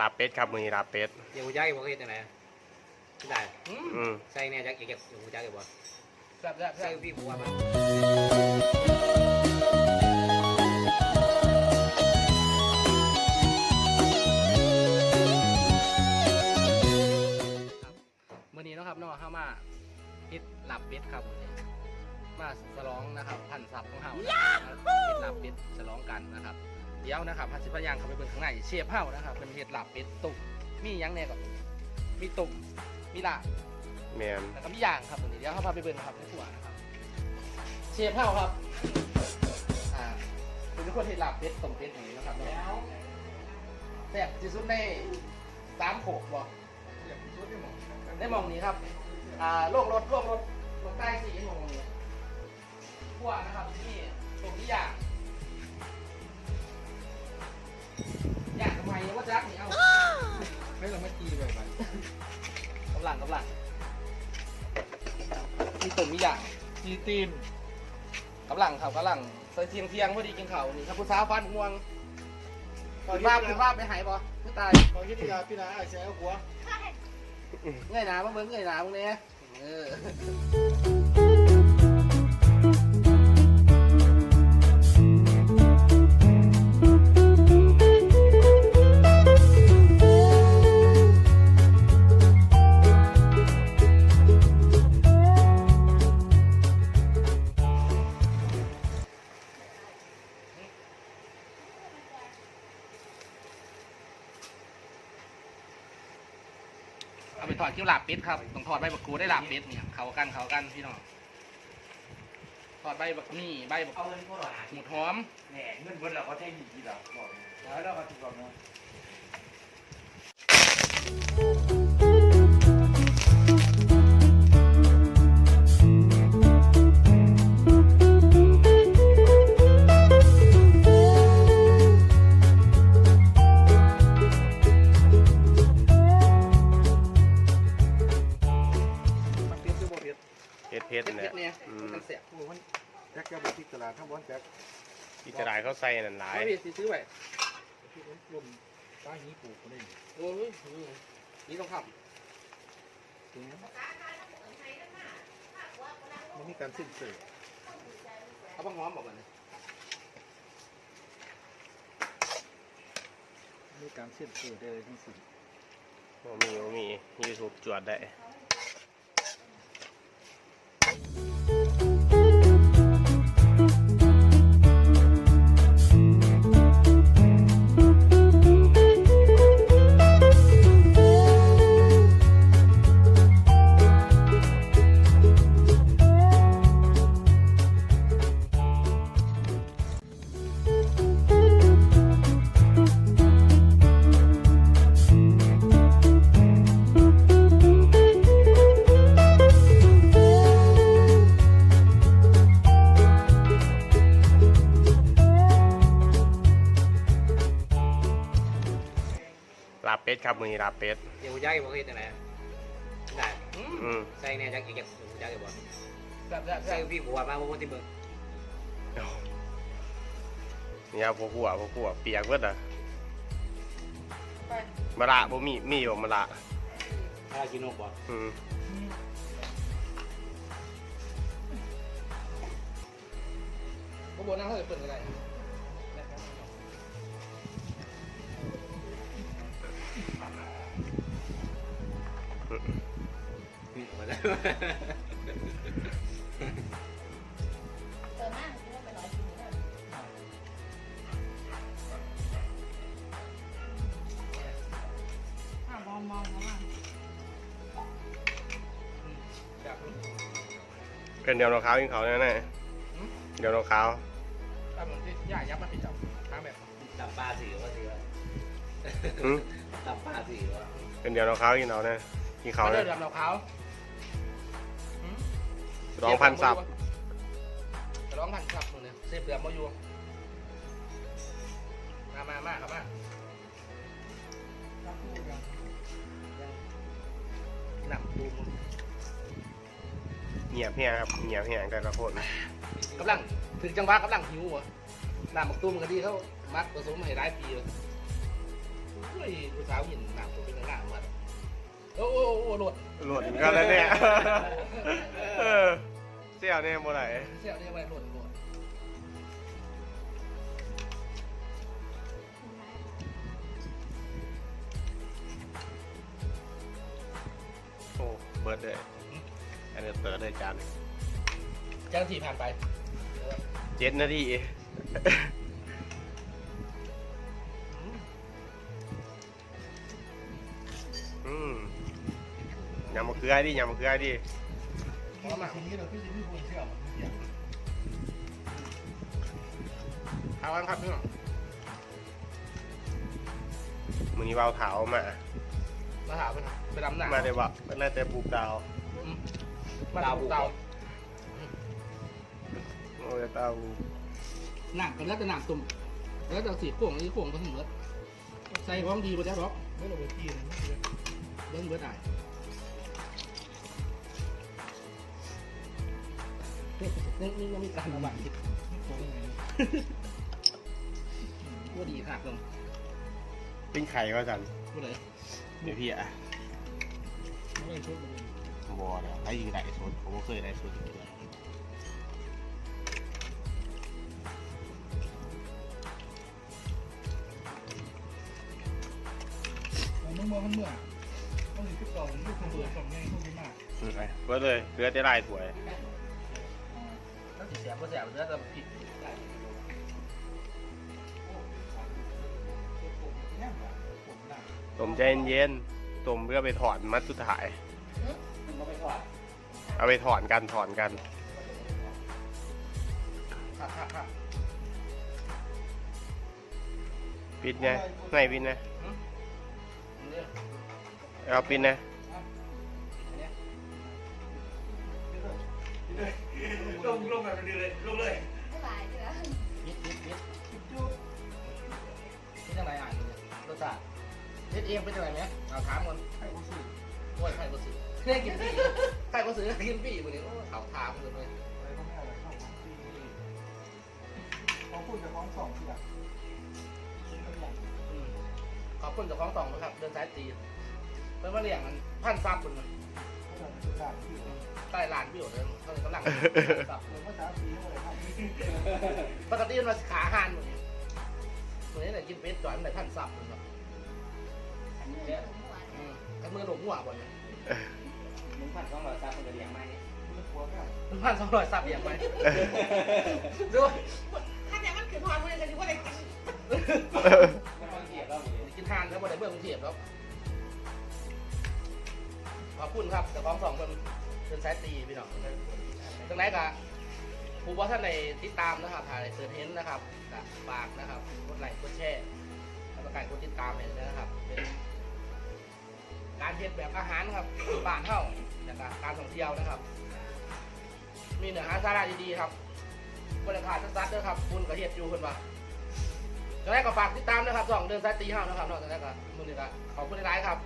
ลาบเป็ดครับมือนี้ลาบเป็ดอย่าหูจักอีกบ่เคยเฮ็ดจังไดได้อืมอืมใส่แน่จักอีกอย่าหูจักอีกบ่แซ่บแซ่บใส่แซ่บพี่หัวมันมื้อนี้เนาะครับเนาะเฮามาเฮ็ดลาบเป็ดครับมื้อนี้มาฉลองนะครับพันศัพท์ของเฮานะครับเฮ็ดลาบเป็ดฉลองกันนะครับ เดี๋ยวนะครับพันสิพยางเข้าไปเบิ่งข้างในเชฟเฮานะครับเพิ่นเฮ็ดลาบเป็ดตุ่มมีหยังแหน่ก็มีตุ่มมีลาบแมนแล้วก็มีย่างครับมื้อนี้เดี๋ยวเฮาพาไปเบิ่งครับในครัวนะครับเชฟเฮาครับอ่าเป็นคนเฮ็ดลาบเป็ดต้มเป็ดอย่างนี้นะครับเนาะแซ่บที่สุดในสามโขกบ่ได้มองนี้ครับอ่าโลกรถโลกรถลงใต้สีมองนี้พวกนะครับที่ตรงที่อยาก อยากทำไมว่าจักนี่เอาให้เรามาจีไปมันกำลังกำลังมีตุ่มมีอย่างจีตีนกำลังครับกำลังใส่เทียงเทียงพอดีกินข้าวนี่ครับผู้สาวฟันง่วงคือว่าคือว่าไปหายบ่คือตายพอคิดยาพี่นาไอ้แซ่หัวเงยหนาบ้างเบิ้งเงยหนาบ้างเนี่ยเออ อาไปถอดคิ้วหลาบเป็ดครับต้องถอดใบบักกูดได้หลาบเป็ดเนี่ยเขากันเขากันพี่น้องถอดใบบักนี่ใบบักเอาเงินพวกเราหมูหอมแหน่เงินเพิ่นเราก็ใช้ดีกี่ดอกบอกแล้วเราก็ถูกบอกเนาะ ที่กระดาษเขาใส่นั่นหลายไม่ผิดสิซื้อไปที่มันลมป้าหีปลูกก็ได้โอ้ยอืมนี่ต้องทตรงนี้มันมีการสิ้นเสือำเอาบ้างหอมบอกมันมีการสิ้นเสือได้เลยทั้งสิ้นบ่มีบ่มียูทูบจวดได้ ลาบเป็ดครับมือนี้ลาบเป็ดอย่าหูจักอีกบ่เคยเฮ็ดจังไดได้อืมอืมใส่แน่จักอีกอย่าหูจักอีกบ่แซ่บแซ่บใส่แซ่บพี่หัวมาบ่คนที่เบิ่งนี่ครับพวกหัวพวกหัวเปียกเบิดอะไปมะระบ่มีมีบ่มะระถ้ากินนกบ่อืมก็บอกนั่งเขาจะเปิดอะไร มาแล้เติมนั่งคิดว่าไปร้อยกิโลได้อะมองมองมองอะแบบเป็นเดียวรองเท้ากินเขาแน่ๆเดียวรองเท้าแบบเหมือนที่ย่ายับมาติดจับทางแบบตับปลาสีว่าสิว่าอืมตับปลาสีว่าเป็นเดียวรองเท้ากินเขาแน่ กินเขาเขาแน่เดินลำเราเขาร้องพันสับร้องพันสับเลยเสียบเดือดมาอยู่มามามาครับมาหนักดูมึงเงียบเฮียครับเงียบเฮียแต่ละคนกำลังถึงจังหวะกำลังหิวอะหน้าหมักตุ้มกันดีเขามักผสมให้หลายปีเลยโอ้ยผู้สาวหินหนักตัวเป็นหน้ามันโอ้ โอ้โอ้หลุดหลุดกันแล้วเนี่ยเออเสี่ยวเนี่ยโมไหนเสี่ยวนี่ไปหลุดหลุดโอ้เบิร์ดเลยอันนี้เติร์ดเลยจานเจ้าหน้าที่ผ่านไป เจ็ดนาที ขือดิยำมะเขือดิเพราะมาทีนี้เราพี่จะมีคนเชื่อมันอย่างทาวันครับพี่น้องมือนี้เบาเท้ามา มาถามไปนะไปดำหนักมาได้บ่มันน่าจะปลูกดาวมาดาวเตาโอ้ยเตาหนักกันแล้วแต่หนักตุ่มแล้วแต่สีโค้งนี่โค้งก็ถึงเบิดใส่ของดีกว่าแจ๊บหรอกไม่เราไปกินนะเบิ้งเบิดได้ นี่นี่ยังมีการระบาดคิดโค้งไงว่าดีหักลงปิ้งไข่ก็จันว่าเลยเดี๋ยวพี่อะบอเนี่ยให้ยืนได้ชนผมก็เคยได้ชนเมื่อเมื่อมันเมื่อต้องมีชุดต่อมันลูกคนเบื่อสองแง่พวกนี้มากเบิร์ดเลยเรือจะลายสวย ถ้าสีเสียก็เสียเนื้อจะผิดต้มใจเย็นๆต้มเพื่อไปถอนมัดสุดท้าย เอาไปถอนกันถอนกัน ปิดไงไหนปิดนี่เอาปิดไง ลงลงแบบนี้เลยลงเลยไม่หลายเดือนมิดมิดมิดนี่ยังไงอ่านเนี่ยรสชาติเฮ็ดเองเป็นยังไงเนี่ยเอาถามก่อนใครก็ซื้อโอ้ยใครก็ซื้อเนี่ยกินปี้ใครก็ซื้อกินปี้วันนี้โอ้เขาถามเลยเลยอะไรก็ไม่อะไรเข้าของที่เขาพูดจะฟ้องสองทีหลังอืมขอบคุณเจ้าของสองนะครับเดินสายตีเพิ่นมาเลี้ยงมันพันซับคนมันเขาจะด่าที่ ใต้ลานพี่โอ๋เลยเขาเลยกำลังซับผมว่าสามปีเขาเลยครับปกติมันมาขาหันเหมือนนี้เหมือนนี้ไหนกินเป็ดจ่อยมันไหนพันซับมันแบบอันนี้เลยหวานอืมกันมือหลงหัวบ่เนี่ยมึงผ่านสองร้อยสามคนจะเลี้ยงไหมมันหัวก็มันพันสองร้อยซับอย่างไรดูถ้าแต่มันคือพอมือกันดีกว่าเลยไม่ต้องเกียบแล้วกินทานแล้วบ่ได้เบื่อกรุงเทพแล้วขอบคุณครับเจ้าของสองคน เดินสายตีพี่น้องจังไรกะผู้ว่าท่านในติดตามนะครับถ่ายเสิร์ชเห็นนะครับกะฝากนะครับกดไลค์กดแชร์แล้วก็การกดติดตามเห็นะครับ เป็นการเฮ็ดแบบอาหารครับบ้านเฮาแล้วก็การท่องเที่ยวนะครับ มีเนื้อหาสาระดีๆครับบริการซัดๆด้วยครับคุณกับเฮ็ดอยู่คนว่าจังไรก็ฝากติดตามนะครับสองเดินสายตีเฮานะครับนอกจากนั้นก็มือนี้ก็ขอบคุณหลายๆครับ